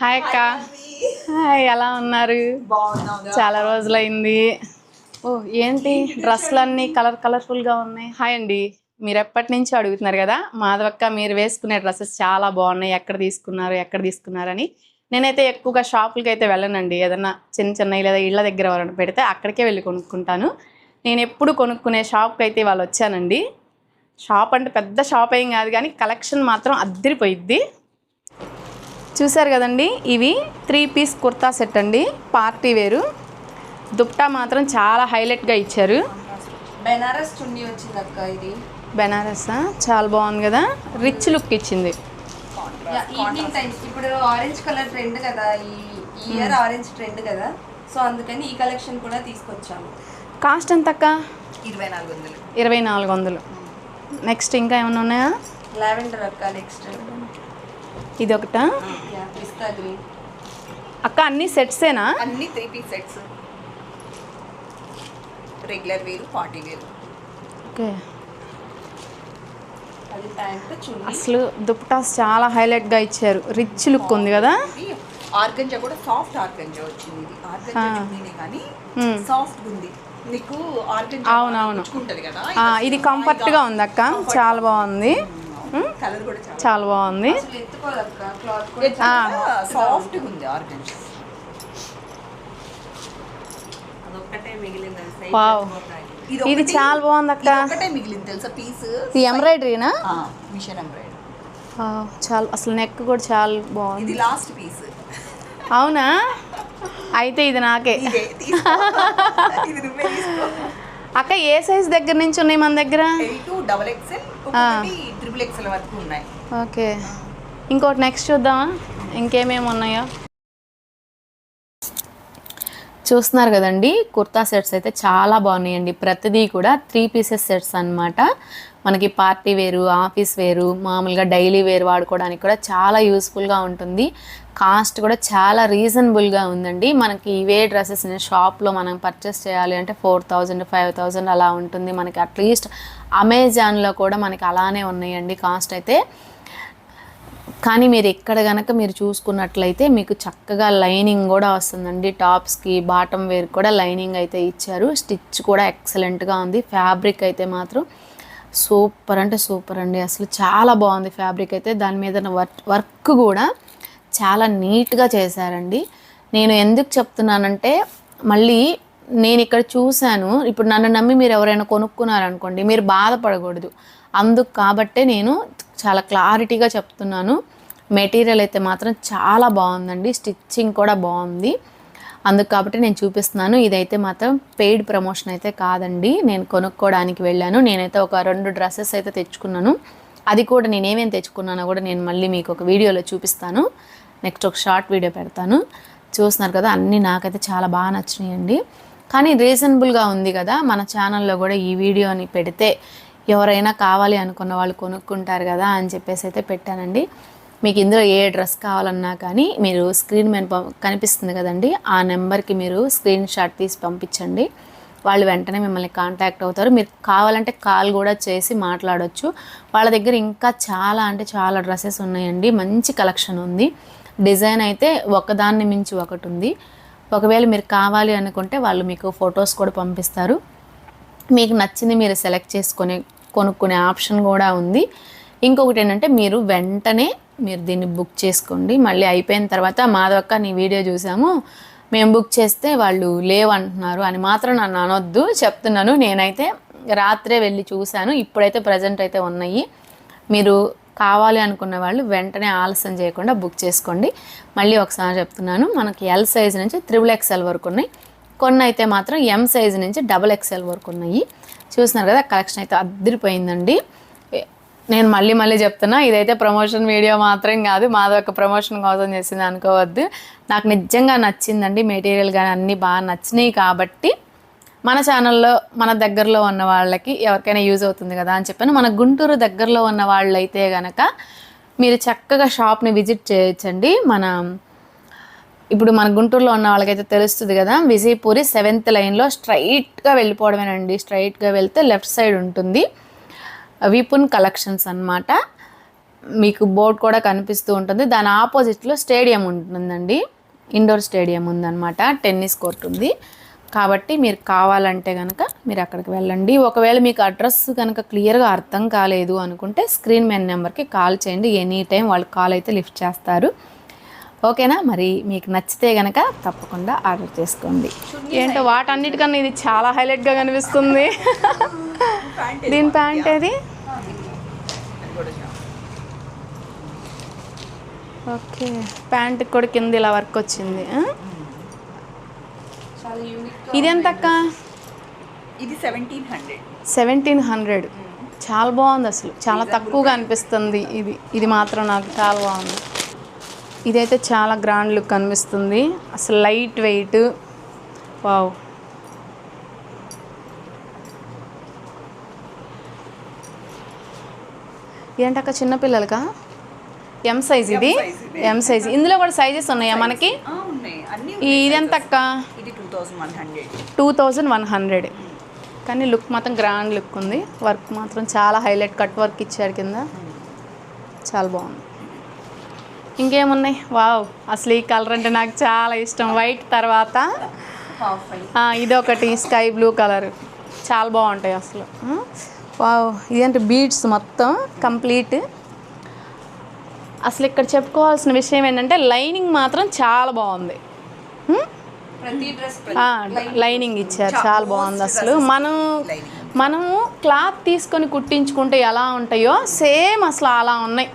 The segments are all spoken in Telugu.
హాయ్ అక్క. హాయ్ ఎలా ఉన్నారు? చాలా రోజులైంది. ఓ ఏంటి? డ్రెస్సులన్నీ కలర్ కలర్ఫుల్గా ఉన్నాయి. హాయ్ అండి. మీరు ఎప్పటి నుంచి అడుగుతున్నారు కదా మాధవక్క మీరు వేసుకునే డ్రెస్సెస్ చాలా బాగున్నాయి. ఎక్కడ తీసుకున్నారు ఎక్కడ తీసుకున్నారని. నేనైతే ఎక్కువగా షాపులకి అయితే వెళ్ళనండి. ఏదన్నా చిన్న చిన్న లేదా ఇళ్ళ దగ్గర ఎవరైనా పెడితే అక్కడికే వెళ్ళి కొనుక్కుంటాను. నేను ఎప్పుడు కొనుక్కునే షాప్కి అయితే వాళ్ళు వచ్చానండి. షాప్ అంటే పెద్ద షాప్ ఏం కాదు కానీ కలెక్షన్ మాత్రం అద్దరిపోయిద్ది. చూసారు కదండి? ఇవి త్రీ పీస్ కుర్తా సెట్ అండి. పార్టీ వేరు. దుప్టా మాత్రం చాలా హైలైట్గా ఇచ్చారు. బెనారస్ చున్నీ వచ్చింది అక్క ఇది. బెనారస్? చాలా బాగుంది కదా? రిచ్ లుక్ ఇచ్చింది. ఈవినింగ్ టైమ్స్ ఇప్పుడు ఆరెంజ్ కలర్ ట్రెండ్ కదా ఈ ఇయర్ ఆరెంజ్ ట్రెండ్ కదా సో అందుకని ఈ కలెక్షన్ కూడా తీసుకొచ్చాము. కాస్ట్ ఎంత అక్క ఇరవై నాలుగు వందలు. ఇరవై నాలుగు వందలు. నెక్స్ట్ ఇంకా ఏమైనా ఉన్నాయా? లావెండర్ అక్క నెక్స్ట్. ఇది ఒకటా పిస్తా గ్రీన్ అక్క అన్ని సెట్సేనా అన్ని త్రీ పీస్ సెట్స్ రెగ్యులర్ వేరు పార్టీ వేరు ఓకే. అది ప్యాంట్ చున్నీ. అసలు దుప్టాస్ చాలా హైలైట్గా ఇచ్చారు. రిచ్ లుక్ ఉంది కదా? ఆర్గంజా కూడా సాఫ్ట్ ఆర్గంజా వచ్చింది ఇది. ఆర్గంజా ఆ. చున్నీనే కానీ. సాఫ్ట్ ఉంది నీకు ఆర్గంజా అవునవును. కదా? ఇది కంఫర్ట్గా ఉంది అక్క చాలా బాగుంది. చాలా చాలా బాగుంది. ఉంది. ఇది చాలా బాగుంది అక్క. మిగిలింది తెలుసా పీస్ ఇది ఎంబ్రాయిడరీనా మిషన్ ఎంబ్రాయిడరీ చాలా అసలు నెక్ కూడా చాలా బాగుంది. ఇది లాస్ట్ పీస్ అవునా? అయితే ఇది నాకే. అక్క ఏ సైజ్ దగ్గర నుంచి ఉన్నాయి మన దగ్గర? డబల్ ట్రిపుల్ వరకు ఉన్నాయి. ఓకే. ఇంకోటి నెక్స్ట్ చూద్దామా? ఇంకేమేమి ఉన్నాయో? చూస్తున్నారు కదండి కుర్తా సెట్స్ అయితే చాలా బాగున్నాయండి. ప్రతిదీ కూడా త్రీ పీసెస్ సెట్స్ అన్నమాట. మనకి పార్టీ వేరు ఆఫీస్ వేరు మామూలుగా డైలీ వేర్ వాడుకోవడానికి కూడా చాలా యూస్ఫుల్గా ఉంటుంది. కాస్ట్ కూడా చాలా రీజనబుల్గా ఉందండి. మనకి ఇవే డ్రెస్సెస్ షాప్లో మనం పర్చేస్ చేయాలి అంటే ఫోర్ థౌజండ్ ఫైవ్ థౌజండ్ అలా ఉంటుంది. మనకి అట్లీస్ట్ అమెజాన్లో కూడా మనకి అలానే ఉన్నాయండి కాస్ట్ అయితే. కానీ మీరు ఎక్కడ కనుక మీరు చూసుకున్నట్లయితే మీకు చక్కగా లైనింగ్ కూడా వస్తుందండి. టాప్స్కి బాటమ్ వేర్ కూడా లైనింగ్ అయితే ఇచ్చారు. స్టిచ్ కూడా ఎక్సలెంట్గా ఉంది. ఫ్యాబ్రిక్ అయితే మాత్రం సూపర్ అంటే సూపర్ అండి. అసలు చాలా బాగుంది ఫ్యాబ్రిక్ అయితే. దాని మీద వర్క్ వర్క్ కూడా చాలా నీట్గా చేశారండి. నేను ఎందుకు చెప్తున్నానంటే మళ్ళీ నేను ఇక్కడ చూశాను. ఇప్పుడు నన్ను నమ్మి మీరు ఎవరైనా కొనుక్కున్నారనుకోండి మీరు బాధపడకూడదు. అందుకు కాబట్టే నేను చాలా క్లారిటీగా చెప్తున్నాను. మెటీరియల్ అయితే మాత్రం చాలా బాగుందండి. స్టిచ్చింగ్ కూడా బాగుంది. అందుకు కాబట్టి నేను చూపిస్తున్నాను. ఇదైతే మాత్రం పెయిడ్ ప్రమోషన్ అయితే కాదండి. నేను కొనుక్కోవడానికి వెళ్ళాను. నేనైతే ఒక రెండు డ్రెస్సెస్ అయితే తెచ్చుకున్నాను. అది కూడా నేను ఏమేమి తెచ్చుకున్నానో కూడా నేను మళ్ళీ మీకు ఒక వీడియోలో చూపిస్తాను. నెక్స్ట్ ఒక షార్ట్ వీడియో పెడతాను. చూస్తున్నారు కదా అన్నీ నాకైతే చాలా బాగా నచ్చినాయండి. కానీ రీజనబుల్గా ఉంది కదా మన ఛానల్లో కూడా ఈ వీడియోని పెడితే ఎవరైనా కావాలి అనుకున్న వాళ్ళు కొనుక్కుంటారు కదా అని చెప్పేసి అయితే పెట్టానండి. మీకు ఇందులో ఏ డ్రెస్ కావాలన్నా కానీ మీరు స్క్రీన్ మీద పం- కనిపిస్తుంది కదండి. ఆ నెంబర్కి మీరు స్క్రీన్ షాట్ తీసి పంపించండి. వాళ్ళు వెంటనే మిమ్మల్ని కాంటాక్ట్ అవుతారు. మీరు కావాలంటే కాల్ కూడా చేసి మాట్లాడవచ్చు వాళ్ళ దగ్గర ఇంకా చాలా అంటే చాలా డ్రెస్సెస్ ఉన్నాయండి. మంచి కలెక్షన్ ఉంది. డిజైన్ అయితే ఒకదాన్ని మించి ఒకటి ఉంది. ఒకవేళ మీరు కావాలి అనుకుంటే వాళ్ళు మీకు ఫొటోస్ కూడా పంపిస్తారు. మీకు నచ్చింది మీరు సెలెక్ట్ చేసుకొని కొనుక్కునే ఆప్షన్ కూడా ఉంది. ఇంకొకటి ఏంటంటే మీరు వెంటనే మీరు దీన్ని బుక్ చేసుకోండి. మళ్ళీ అయిపోయిన తర్వాత మాధవక్క నీ వీడియో చూసాము. మేము బుక్ చేస్తే వాళ్ళు లేవంటున్నారు అని మాత్రం నన్ను అనొద్దు. చెప్తున్నాను. నేనైతే రాత్రే వెళ్ళి చూశాను. ఇప్పుడైతే ప్రజెంట్ అయితే ఉన్నాయి. మీరు కావాలి అనుకున్న వాళ్ళు వెంటనే ఆలస్యం చేయకుండా బుక్ చేసుకోండి. మళ్ళీ ఒకసారి చెప్తున్నాను. మనకి ఎల్ సైజ్ నుంచి త్రిబుల్ ఎక్స్ఎల్ వరకు ఉన్నాయి. కొన్ని అయితే మాత్రం ఎం సైజ్ నుంచి డబుల్ ఎక్స్ఎల్ వరకు ఉన్నాయి. చూస్తున్నారు కదా కలెక్షన్ అయితే అద్దరిపోయిందండి. నేను మళ్ళీ మళ్ళీ చెప్తున్నా ఇదైతే ప్రమోషన్ వీడియో మాత్రం కాదు మాదొక ప్రమోషన్ కోసం చేసింది అనుకోవద్దు. నాకు నిజంగా నచ్చిందండి మెటీరియల్ కానీ అన్నీ బాగా నచ్చినాయి కాబట్టి మన ఛానల్లో మన దగ్గరలో ఉన్న వాళ్ళకి ఎవరికైనా యూజ్ అవుతుంది కదా అని చెప్పాను. మన గుంటూరు దగ్గరలో ఉన్న వాళ్ళైతే కనుక మీరు చక్కగా షాప్ని విజిట్ చేయొచ్చండి. మన ఇప్పుడు మన గుంటూరులో ఉన్న వాళ్ళకైతే తెలుస్తుంది కదా విజయపూరి సెవెంత్ లైన్లో స్ట్రైట్గా వెళ్ళిపోవడమేనండి. స్ట్రైట్గా వెళ్తే లెఫ్ట్ సైడ్ ఉంటుంది. విపున్ కలెక్షన్స్ అనమాట మీకు బోర్డ్ కూడా కనిపిస్తూ ఉంటుంది. దాని ఆపోజిట్లో స్టేడియం ఉంటుందండి. ఇండోర్ స్టేడియం ఉందన్నమాట. టెన్నిస్ కోర్ట్ ఉంది. కాబట్టి మీరు కావాలంటే కనుక మీరు అక్కడికి వెళ్ళండి. ఒకవేళ మీకు అడ్రస్ కనుక క్లియర్గా అర్థం కాలేదు అనుకుంటే స్క్రీన్ మెన్ నెంబర్కి కాల్ చేయండి. ఎనీ టైం వాళ్ళు కాల్ అయితే లిఫ్ట్ చేస్తారు. ఓకేనా? మరి మీకు నచ్చితే గనక తప్పకుండా ఆర్డర్ చేసుకోండి. ఏంటో వాటన్నిటికన్నా ఇది చాలా హైలైట్గా కనిపిస్తుంది. దీని ప్యాంట్ ఏది. ఓకే. ప్యాంట్కి కూడా కింద ఇలా వర్క్ వచ్చింది. యూనిక్ ఇది ఎంత అక్క ఇది సెవెంటీన్ హండ్రెడ్. Seventeen hundred. చాలా బాగుంది అసలు. చాలా తక్కువగా అనిపిస్తుంది ఇది. ఇది మాత్రం నాకు చాలా బాగుంది. ఇదైతే చాలా గ్రాండ్ లుక్ అనిపిస్తుంది. అసలు లైట్ వెయిట్. వావ్. ఏంటక్క చిన్నపిల్లలకా ఎం సైజ్ ఇది. ఎం సైజ్ ఇందులో కూడా సైజెస్ ఉన్నాయా మనకి? ఇది ఎంత అక్క టూ థౌజండ్ వన్ హండ్రెడ్ కానీ లుక్ మాత్రం గ్రాండ్ లుక్ ఉంది. వర్క్ మాత్రం చాలా హైలైట్ కట్ వర్క్ ఇచ్చారు కింద. చాలా బాగుంది. ఇంకేమున్నాయి? వావ్ అసలు ఈ కలర్ అంటే నాకు చాలా ఇష్టం. వైట్ తర్వాత ఆ, ఇదొకటి స్కై బ్లూ కలర్. చాలా బాగుంటాయి అసలు. వావ్ ఇదంటే బీడ్స్ మొత్తం కంప్లీట్. అసలు ఇక్కడ చెప్పుకోవాల్సిన విషయం ఏంటంటే లైనింగ్ మాత్రం చాలా బాగుంది. లైనింగ్. ఇచ్చారు. చాలా బాగుంది అసలు. మనం మనము క్లాత్ తీసుకొని కుట్టించుకుంటే ఎలా ఉంటాయో సేమ్ అసలు అలా ఉన్నాయి.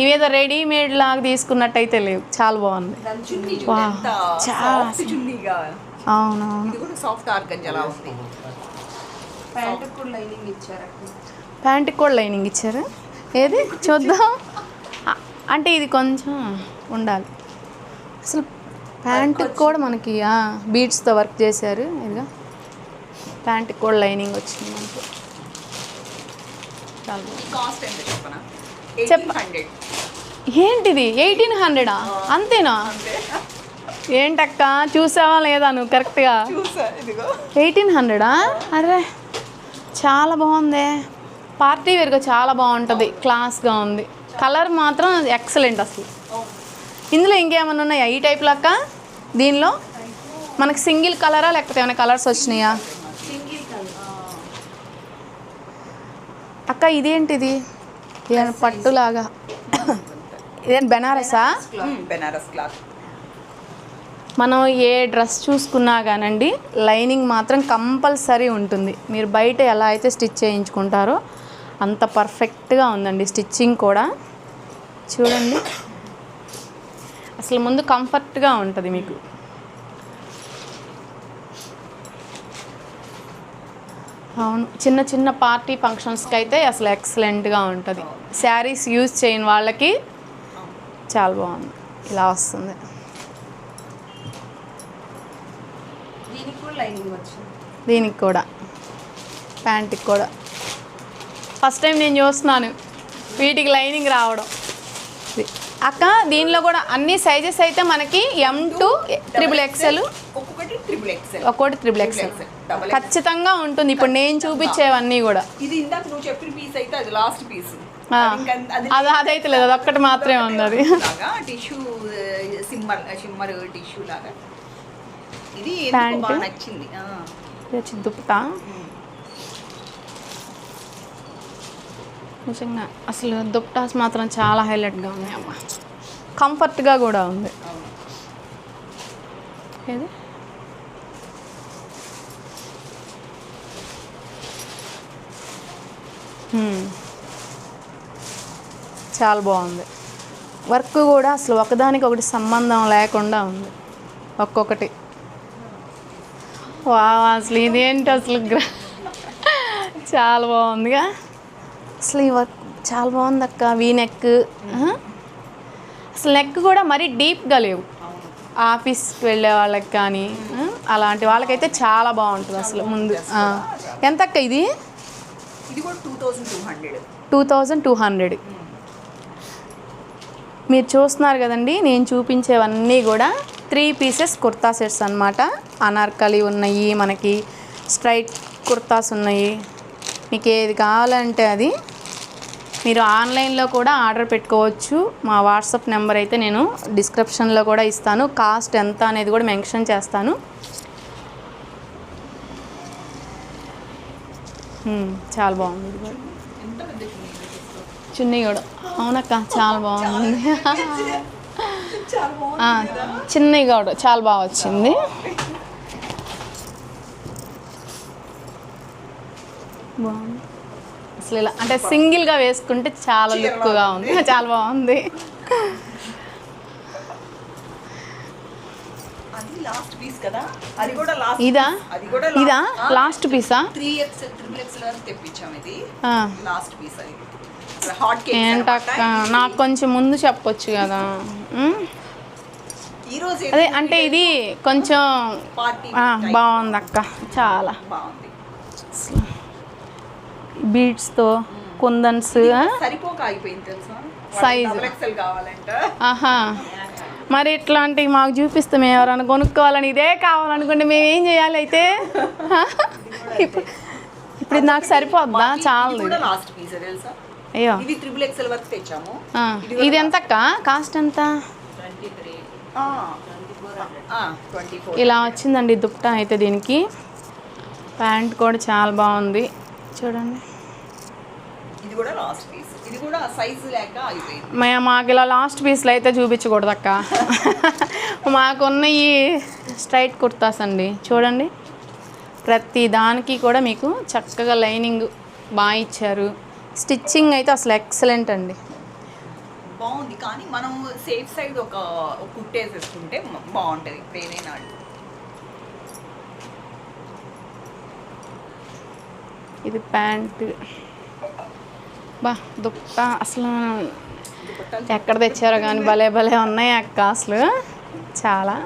ఇవేదో రెడీమేడ్ లాగా తీసుకున్నట్టయితే లేవు. చాలా బాగుంది. ప్యాంట్ ప్యాంట్కి కూడా లైనింగ్ ఇచ్చారు. ఏది? చూద్దాం. అంటే ఇది కొంచెం ఉండాలి. అసలు ప్యాంటుకి కూడా మనకి బీడ్స్తో వర్క్ చేశారు. ఇదిగా. ప్యాంటుకి కూడా లైనింగ్ వచ్చింది మనకి. చాలా చెప్ప- ఏంటిది? ఎయిటీన్ హండ్రెడా అంతేనా? ఏంటక్క? చూసావా లేదా నువ్వు కరెక్ట్గా? ఎయిటీన్ హండ్రెడా అరే చాలా బాగుంది. పార్టీ వేర్గా చాలా బాగుంటుంది. క్లాస్గా ఉంది. కలర్ మాత్రం ఎక్సలెంట్ అసలు. ఇందులో ఇంకేమైనా ఉన్నాయా? ఈ టైప్ లక్క దీనిలో? మనకి సింగిల్ కలరా లేకపోతే ఏమైనా కలర్స్ వచ్చినాయా? అక్క ఇదేంటిది? ఇదేమైనా పట్టులాగా. ఇదేం బెనారసా? బెనారస్ క్లాత్. మనం ఏ డ్రెస్ చూసుకున్నా కానండి లైనింగ్ మాత్రం కంపల్సరీ ఉంటుంది. మీరు బయట ఎలా అయితే స్టిచ్ చేయించుకుంటారో అంత పర్ఫెక్ట్గా ఉందండి స్టిచ్చింగ్ కూడా. చూడండి. అసలు ముందు కంఫర్ట్గా ఉంటుంది మీకు. అవును. చిన్న చిన్న పార్టీ ఫంక్షన్స్కి అయితే అసలు ఎక్సలెంట్గా ఉంటుంది. శారీస్ యూజ్ చేయని వాళ్ళకి చాలా బాగుంది. ఇలా వస్తుంది. దీనికి కూడా. ప్యాంట్కి కూడా. ఫస్ట్ టైం నేను చూస్తున్నాను. వీటికి లైనింగ్ రావడం. అక్క దీనిలో కూడా అన్ని సైజెస్ అయితే మనకి ఎం టు త్రిబుల్ ఎక్సెల్ ఒక్కోటి త్రిబుల్ ఎక్సెల్ ఖచ్చితంగా ఉంటుంది. ఇప్పుడు నేను చూపించేవన్నీ కూడా. ఇది ఇందాక నువ్వు చెప్పిన పీస్ అయితే అది లాస్ట్ పీస్ అది అదైతే లేదు. అది ఒక్కటి మాత్రమే ఉంది అది టిష్యూ సిమ్మర్ టిష్యూ లాగా. ఇది. బాగా నచ్చింది. దుప్పటా నిజంగా. అసలు దుప్టాస్ మాత్రం చాలా హైలైట్గా ఉంది అమ్మ. కంఫర్ట్గా కూడా ఉంది. ఏది? చాలా బాగుంది. వర్క్ కూడా అసలు ఒకదానికి ఒకటి సంబంధం లేకుండా ఉంది. ఒక్కొక్కటి. వా అసలు ఇదేంటి అసలు చాలా బాగుందిగా. అసలు ఈ వర్క్ చాలా బాగుంది అక్క వీ నెక్. అసలు నెక్ కూడా మరీ డీప్గా లేవు. ఆఫీస్కి వెళ్ళే వాళ్ళకి కానీ అలాంటి వాళ్ళకైతే చాలా బాగుంటుంది అసలు ముందు. ఎంత అక్క ఇది? Two thousand two hundred. మీరు చూస్తున్నారు కదండి నేను చూపించేవన్నీ కూడా త్రీ పీసెస్ కుర్తా సెట్స్ అన్నమాట. అనార్కలి ఉన్నాయి మనకి స్ట్రైట్ కుర్తాస్ ఉన్నాయి. మీకు ఏది కావాలంటే అది మీరు ఆన్లైన్లో కూడా ఆర్డర్ పెట్టుకోవచ్చు. మా వాట్సాప్ నెంబర్ అయితే నేను డిస్క్రిప్షన్లో కూడా ఇస్తాను. కాస్ట్ ఎంత అనేది కూడా మెన్షన్ చేస్తాను. చాలా బాగుంది ఇది కూడా. చున్నీ కూడా. అవునక్క చాలా బాగుంది. చిన్నవి కూడా చాలా బాగా వచ్చింది. బాగుంది. అసలు ఇలా అంటే సింగిల్గా వేసుకుంటే చాలా లుక్గా ఉంది. చాలా బాగుంది. ఇదా? ఇదా? లాస్ట్ పీసా ఏంటక్క? నాకు కొంచెం ముందు చెప్పొచ్చు కదా. అదే అంటే ఇది కొంచెం బాగుంది అక్క చాలా. బాగుంది. బీడ్స్తో కుందన్స్ కావాలంట. ఆహా. మరి ఇట్లాంటివి మాకు చూపిస్తే మేము ఎవరైనా కొనుక్కోవాలని ఇదే కావాలనుకుంటే మేము ఏం చేయాలి అయితే? ఇప్పుడు ఇప్పుడు ఇది నాకు సరిపోద్దా? చాలు. అయ్యో. ఇది ఎంతక్క కాస్ట్ ఎంత? ఇలా వచ్చిందండి దుప్పట అయితే దీనికి. ప్యాంట్ కూడా చాలా బాగుంది. చూడండి. కూడా లాస్ట్ పీస్ ఇది కూడా సైజు లేక అయిపోయింది. మే మాకు ఇలా లాస్ట్ పీస్లో అయితే చూపించకూడదు అక్క. మాకున్న ఈ స్ట్రైట్ కుర్తాస్ అండి. చూడండి. ప్రతి దానికి కూడా మీకు చక్కగా లైనింగ్ బాగా ఇచ్చారు. స్టిచ్చింగ్ అయితే అసలు ఎక్సలెంట్ అండి. బాగుంది. కానీ మనం సేఫ్ సైడ్ ఒక కుట్టేసేసుకుంటే బాగుంటది. ఏదైనా ఇది ప్యాంట్. బా దుప్ప అసలు ఎక్కడ తెచ్చారో కానీ భలే భలే ఉన్నాయి అక్క అసలు. చాలా.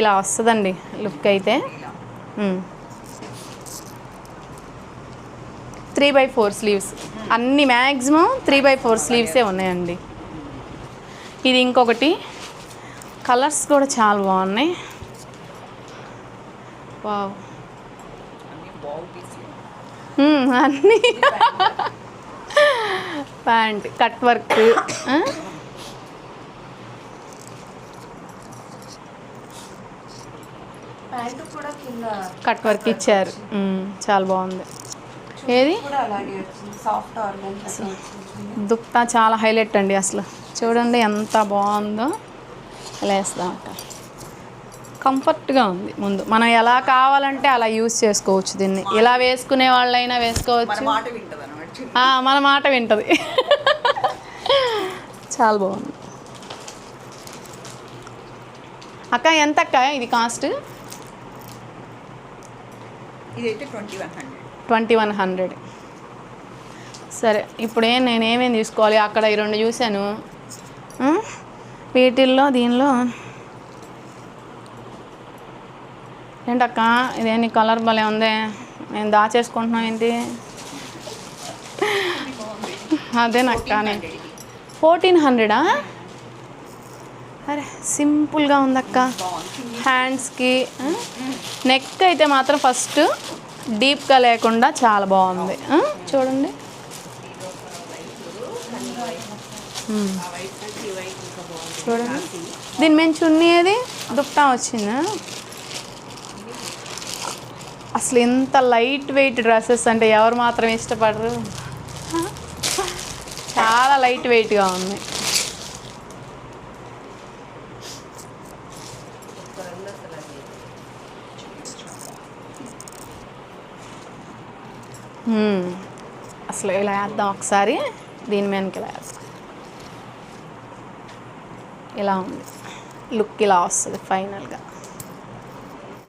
ఇలా వస్తుందండి లుక్ అయితే. Three by four sleeves. అన్ని మ్యాక్సిమం త్రీ బై ఫోర్ స్లీవ్సే ఉన్నాయండి. ఇది ఇంకొకటి. కలర్స్ కూడా చాలా బాగున్నాయి. వావ్ అన్ని బాగు పీసులు మ్మ్, అన్నీ. Pant cut work. Cut work ఇచ్చారు. చాలా బాగుంది. ఏది? దుప్పటా చాలా హైలైట్ అండి అసలు. చూడండి ఎంత బాగుందో. ఇలా వేస్తాం కంఫర్ట్గా ఉంది. ముందు మనం ఎలా కావాలంటే అలా యూస్ చేసుకోవచ్చు దీన్ని. ఇలా వేసుకునే వాళ్ళైనా వేసుకోవచ్చు. మన మాట వింటది. చాలా బాగుంది. అక్క ఎంత అక్క ఇది కాస్ట్? Twenty one hundred. సరే ఇప్పుడు ఏం నేను ఏమేమి తీసుకోవాలి? అక్కడ ఈ రెండు చూశాను? వీటిల్లో దీనిలో ఏంటక్క? ఇదేంటి కలర్ భలే ఉంది. నేను దాచేసుకుంటున్నాం ఏంటి? అదేనక్క నేను ఫోర్టీన్ హండ్రెడా? అరే సింపుల్గా ఉందక్క. హ్యాండ్స్కి నెక్ అయితే మాత్రం ఫస్ట్ డీప్గా లేకుండా చాలా బాగుంది. చూడండి. చూడండి. దీని మేము చున్నీ అది దుప్పటా వచ్చిందా? అసలు ఇంత లైట్ వెయిట్ డ్రెస్సెస్ అంటే ఎవరు మాత్రం ఇష్టపడరు. చాలా లైట్ వెయిట్గా ఉంది. అసలు ఇలా వేద్దాం ఒకసారి. దీని మీదకి ఇలా వేద్దాం. ఇలా ఉంది. లుక్ ఇలా వస్తుంది ఫైనల్గా.